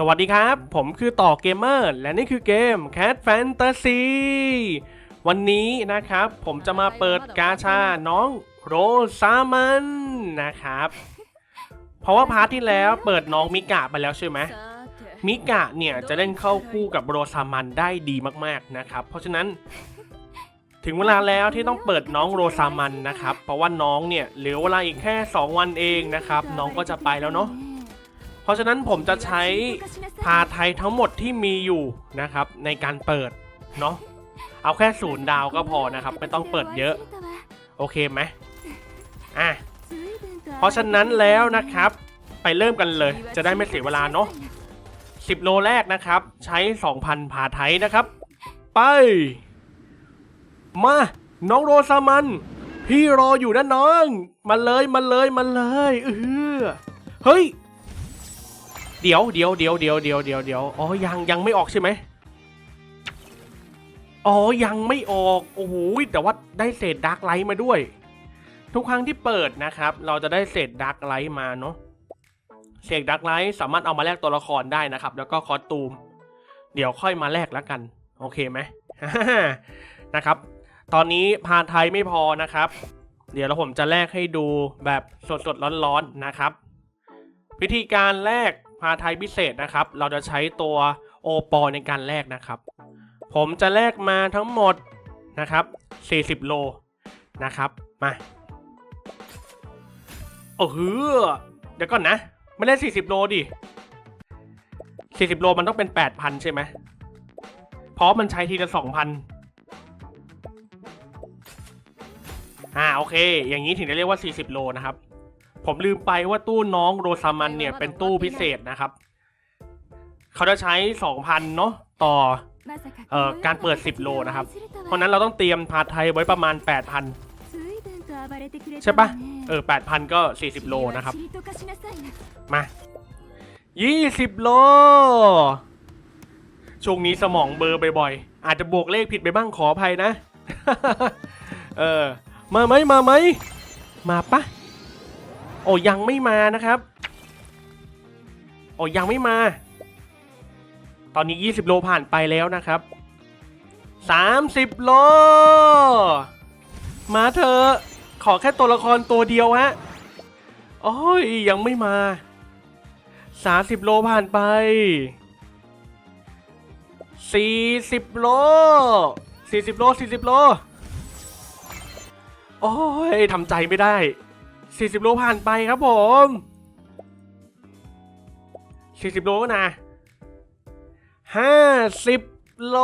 สวัสดีครับ ผมคือต่อเกมเมอร์ และนี่คือเกม Cat Fantasy วันนี้นะครับ ผมจะมาเปิดกาชาน้องโรซามันนะครับ เพราะว่าพาร์ทที่แล้วเปิดน้องมิกะไปแล้วใช่ไหมมิกะเนี่ยจะเล่นเข้าคู่กับโรซามันได้ดีมากๆนะครับ เพราะฉะนั้น ถึงเวลาแล้วที่ต้องเปิดน้องโรซามันนะครับ เพราะว่าน้องเนี่ยเหลือเวลาอีกแค่ 2 วันเองนะครับ น้องก็จะไปแล้วเนาะ ราะฉะนั้นผมจะใช้พาไทยทั้งหมดที่มีอยู่นะครับ ในการเปิดเนาะเอาแค่ศูนย์ดาวก็พอนะครับ ไม่ต้องเปิดเยอะ โอเคไหมอะเพราะฉะนั้นแล้วนะครับ ไปเริ่มกันเลย จะได้ไม่เสียเวลาเนาะ10โลแรกนะครับ ใช้ 2,000พาไทยนะครับ ไป มา น้องโรซามัน พี่รออยู่นะน้อง มาเลยมาเลยมาเลยเออเฮ้ย เดี๋ยวเดี๋ยวเดี๋ยวเดี๋ยวเดี๋ยวเดี๋ยวเดี๋ยวอ๋อยังยังไม่ออกใช่ไหมอ๋อยังไม่ออกโอ้โหแต่ว่าได้เศษดาร์กไลท์มาด้วย ทุกครั้งที่เปิดนะครับ เราจะได้เศษดาร์กไลท์มาเนาะเศษดาร์กไลท์สามารถเอามาแลกตัวละครได้นะครับ แล้วก็คอสตูม เดี๋ยวค่อยมาแลกแล้วกัน โอเคไหมนะครับ ตอนนี้พาไทยไม่พอนะครับ เดี๋ยวเราผมจะแลกให้ดูแบบสดๆร้อนๆนะครับ วิธีการแลก พาไทยพิเศษนะครับ เราจะใช้ตัวโอปอในการแลกนะครับ ผมจะแลกมาทั้งหมดนะครับ 40 โลนะครับ มาโอ้โหเดี๋ยวก่อนนะ ไม่ได้40 โลดิ 40 โลมันต้องเป็น 8,000 ใช่ไหมเพราะมันใช้ทีละ 2,000 อ่าโอเค อย่างนี้ถึงจะเรียกว่า 40 โลนะครับ ผมลืมไปว่าตู้น้องโรซามันเนี่ยเป็นตู้พิเศษนะครับ เขาจะใช้2,000เนาะต่อเอ่อการเปิด 10 โลนะครับ เพราะนั้นเราต้องเตรียมพาไทยไว้ประมาณ 8,000 ใช่ปะเออ 8,000 ก็ 40 โลนะครับ มา 20 โล ช่วงนี้สมองเบอร์บ่อยๆ อาจจะบวกเลขผิดไปบ้างขออภัยนะ เออ มาไหมมาไหม มาปะ อ้ยังไม่มานะครับโอ้ยังไม่มา ตอนนี้ 20 โลผ่านไปแล้วนะครับ 30 โล มาเถอะขอแค่ตัวละครตัวเดียวฮะโอ้ยยังไม่มา30 โลผ่านไป 40 โล 40 โล 40 โล โอ้ยทำใจไม่ได้ 40 โลผ่านไปครับผม 40 โลนะ 50 โล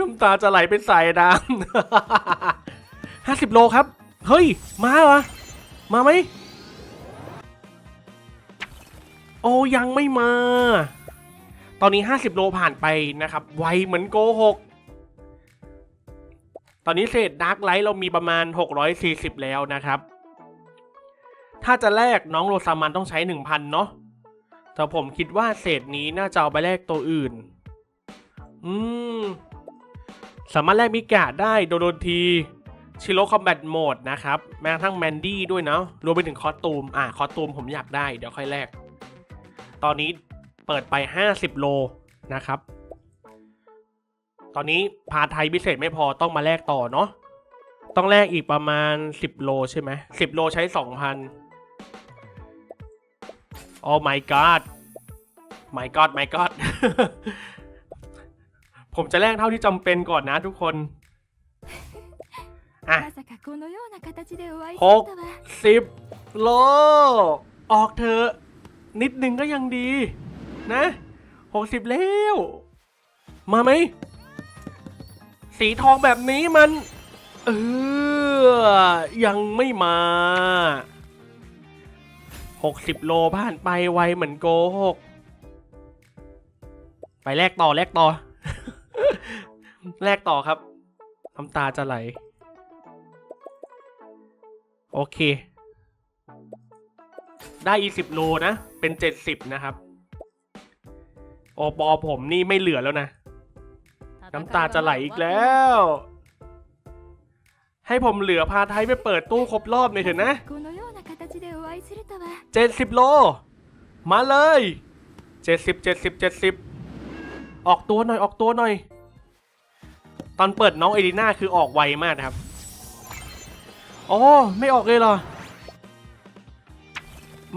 น้ำตาจะไหลเป็นสายน้ำ50 โลครับ เฮ้ย มาเหรอ มาไหม โอ้ยังไม่มา ตอนนี้ 50 โลผ่านไปนะครับ ไวเหมือนโกหก ตอนนี้เศษดาร์กไลท์เรามีประมาณ 640 แล้วนะครับ ถ้าจะแลกน้องโรซามันต้องใช้ 1,000 เนาะ แต่ผมคิดว่าเศษนี้น่าจะเอาไปแลกตัวอื่น อืม สามารถแลกมิกะได้โดโดนที ชิโร่คอมแบทโหมดนะครับ แม้กระทั่งแมนดี้ด้วยเนาะ รวมไปถึงคอสตูม อ่าคอสตูมผมอยากได้ เดี๋ยวค่อยแลก ตอนนี้เปิดไป 50 โลนะครับ ตอนนี้พาไทยพิเศษไม่พอต้องมาแลกต่อเนาะต้องแลกอีกประมาณ 10 โลใช่ไหม10โลใช้ 2,000 โอ้ my god my god my god ผมจะแลกเท่าที่จำเป็นก่อนนะทุกคนอะหกสิบโล ออกเถอะนิดนึงก็ยังดี นะหกสิบแล้ว มาไหม สีทองแบบนี้มัน เออ ยังไม่มาหกสิบโลผ่านไปไวเหมือนโกหก ไปแลกต่อแลกต่อ แลกต่อครับน้ำตาจะไหล โอเค ได้อีสิบโลนะ เป็นเจ็ดสิบนะครับ โอปอผมนี่ไม่เหลือแล้วนะ น้ำตาจะไหลอีกแล้ว ให้ผมเหลือพาไทยไปเปิดตู้ครบรอบหน่อยเถอะนะเจ็ดสิบโล มาเลยเจ็ดสิบเจ็ดสิบเจ็ดสิบออกตัวหน่อยออกตัวหน่อย ตอนเปิดน้องเอลิน่าคือออกไวมากนะครับโอ้ไม่ออกเลยเหรอ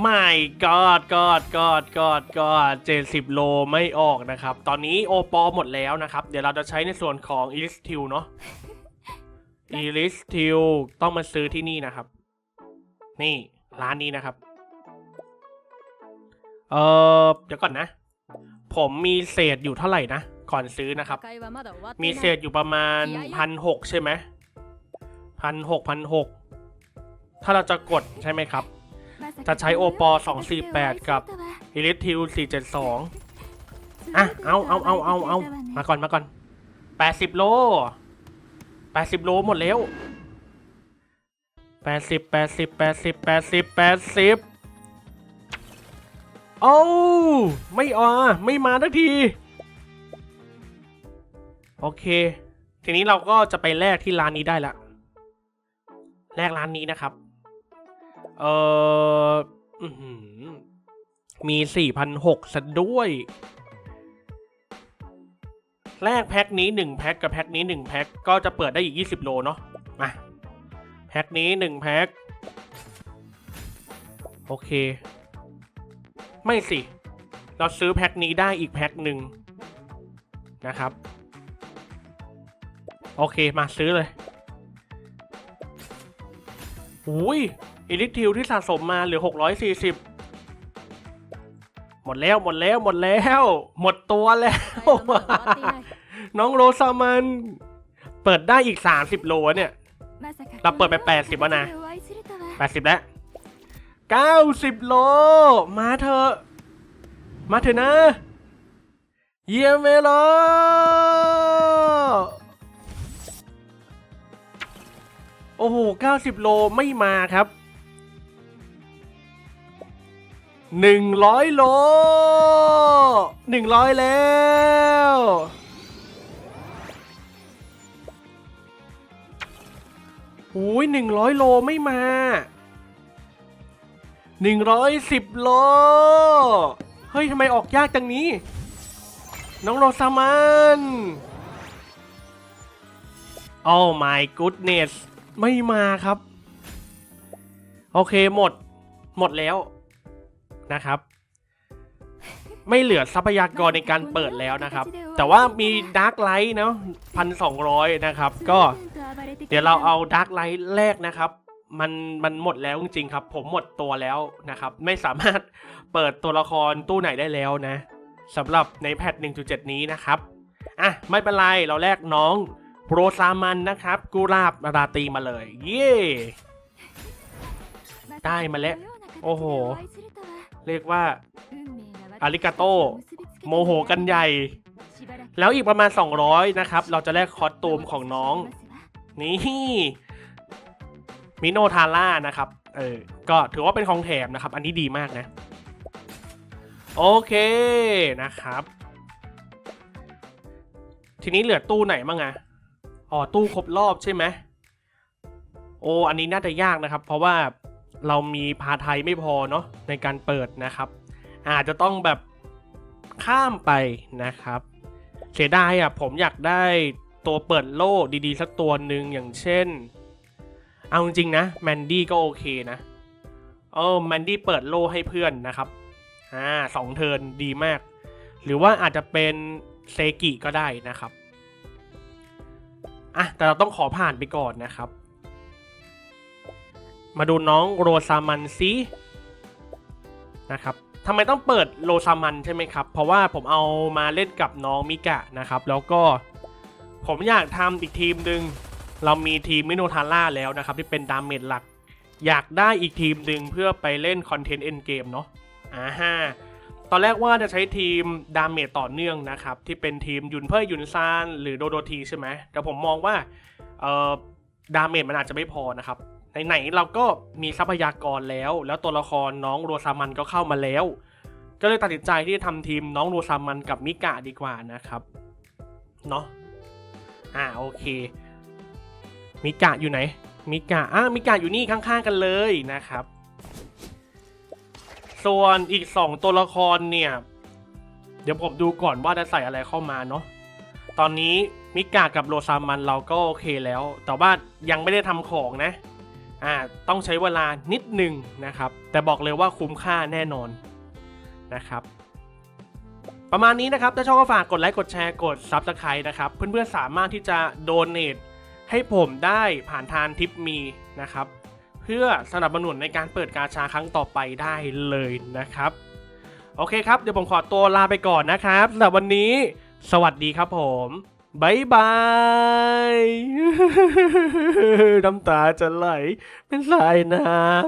ไม่กอดกอดกอดกอดกอดเจ็ดสิบโลไม่ออกนะครับ ตอนนี้โอปอหมดแล้วนะครับ เดี๋ยวเราจะใช้ในส่วนของอีลิสทิวเนาะอีลิสทิวต้องมาซื้อที่นี่นะครับ นี่ร้านนี้นะครับ เออเดี๋ยวก่อนนะ ผมมีเศษอยู่เท่าไหร่นะก่อนซื้อนะครับ มีเศษอยู่ประมาณพันหกใช่ไหมพันหกพันหกถ้าเราจะกดใช่ไหมครับ จะใช้โอปอ248 กับอีลิสทิว472 อะ เอา เอา เอา เอา เอา มาก่อน มาก่อน 80 โล 80 โลหมดแล้ว 80 80 80 80 80โอ้าไม่อะไม่มาทักที โอเค ทีนี้เราก็จะไปแลกที่ร้านนี้ได้ละ แลกร้านนี้นะครับ เออมีสี่พันหกซะด้วยแลกแพ็คนี้หนึ่งแพ็คกับแพ็คนี้หนึ่งแพ็คก็จะเปิดได้อีกยี่สิบโลเนาะ มา แพ็คนี้หนึ่งแพ็ค โอเค ไม่สิ เราซื้อแพ็คนี้ได้อีกแพ็คหนึ่งนะครับ โอเคมาซื้อเลยอุ้ย อิลิทิวที่สะสมมาเหลือ 640 หมดแล้วหมดแล้วหมดแล้ว หมดตัวแล้ว น้องโรซามัน เปิดได้อีก 30 โลเนี่ย เราเปิดไป 80แล้วนะ 80 แล้ว 90 โล มาเถอะ มาเถอะนะ เยี่ยมเลยเหรอโอ้โห 90 โลไม่มาครับ 100โล100แล้ว หูย100โลไม่มา110โล เฮ้ยทำไมออกยากจังนี้ น้องโรซามันโอ้ my goodness ไม่มาครับ โอเคหมด หมดแล้ว นะครับ ไม่เหลือทรัพยากรในการเปิดแล้วนะครับ แต่ว่ามีดาร์กไลท์เนาะพันสองร้อยนะครับ ก็เดี๋ยวเราเอาดาร์กไลท์แรกนะครับ มันมันหมดแล้วจริงๆครับ ผมหมดตัวแล้วนะครับ ไม่สามารถเปิดตัวละครตู้ไหนได้แล้วนะสำหรับในแพท 1.7 นี้นะครับอะไม่เป็นไรเราแลกน้องโปรซามันนะครับกุราบราตีมาเลย เย่ได้มาแล้ว โอ้โห เรียกว่าอาริกาโตโมโหกันใหญ่ แล้วอีกประมาณ 200 นะครับ เราจะแลกคอสตูมของน้อง นี่มิโนทาร่านะครับ เออ ก็ถือว่าเป็นของแถมนะครับ อันนี้ดีมากนะ โอเคนะครับ ทีนี้เหลือตู้ไหนบ้างอะอ๋อ ตู้ครบรอบใช่ไหมโอ้ อันนี้น่าจะยากนะครับ เพราะว่า เรามีพาไทยไม่พอเนาะในการเปิดนะครับ อาจจะต้องแบบข้ามไปนะครับเสียดายอะผมอยากได้ตัวเปิดโล่ดีๆ สักตัวหนึ่งอย่างเช่น เอาจริงนะแมนดี้ก็โอเคนะเออแมนดี้เปิดโล่ให้เพื่อนนะครับอ่าสองเทินดีมาก หรือว่าอาจจะเป็นเซกิก็ได้นะครับอะแต่เราต้องขอผ่านไปก่อนนะครับ มาดูน้องโรซามันซินะครับทำไมต้องเปิดโรซามันใช่ไหมครับ เพราะว่าผมเอามาเล่นกับน้องมิกะนะครับ แล้วก็ผมอยากทำอีกทีมหนึ่งเรามีทีมมิโนทาร่าแล้วนะครับ ที่เป็นดาเมจหลัก อยากได้อีกทีมหนึ่งเพื่อไปเล่นคอนเทนต์เอ็นเกมเนาะอ่าฮะตอนแรกว่าจะใช้ทีมดาเมจต่อเนื่องนะครับ ที่เป็นทีมยุนเพ่ยยุนซานหรือโดโดทีใช่ไหมแต่ผมมองว่าเอ่อดาเมจมันอาจจะไม่พอนะครับ ไหนๆเราก็มีทรัพยากรแล้ว แล้วตัวละครน้องโรซามันก็เข้ามาแล้ว ก็เลยตัดสินใจที่จะทำทีมน้องโรซามันกับมิกะดีกว่านะครับเนาะอ่าโอเคมิกะอยู่ไหนมิกะอะมิกะอยู่นี่ข้างๆกันเลยนะครับ ส่วนอีกสองตัวละครเนี่ย เดี๋ยวผมดูก่อนว่าจะใส่อะไรเข้ามาเนาะตอนนี้มิกากับโรซามันเราก็โอเคแล้ว แต่ว่ายังไม่ได้ทำของนะ อ่าต้องใช้เวลานิดหนึ่งนะครับ แต่บอกเลยว่าคุ้มค่าแน่นอนนะครับ ประมาณนี้นะครับ ถ้าชอบก็ฝากกดไลค์กดแชร์กด Subscribe นะครับ เพื่อนๆสามารถที่จะโดเน a ให้ผมได้ผ่านทางทิปมีนะครับ เพื่อสนับสนุนในการเปิดกาชาครั้งต่อไปได้เลยนะครับ โอเคครับ เดี๋ยวผมขอตัวลาไปก่อนนะครับสำหรับวันนี้ สวัสดีครับผม บายบายน้ำตาจะไหลเป็นสายน้ำ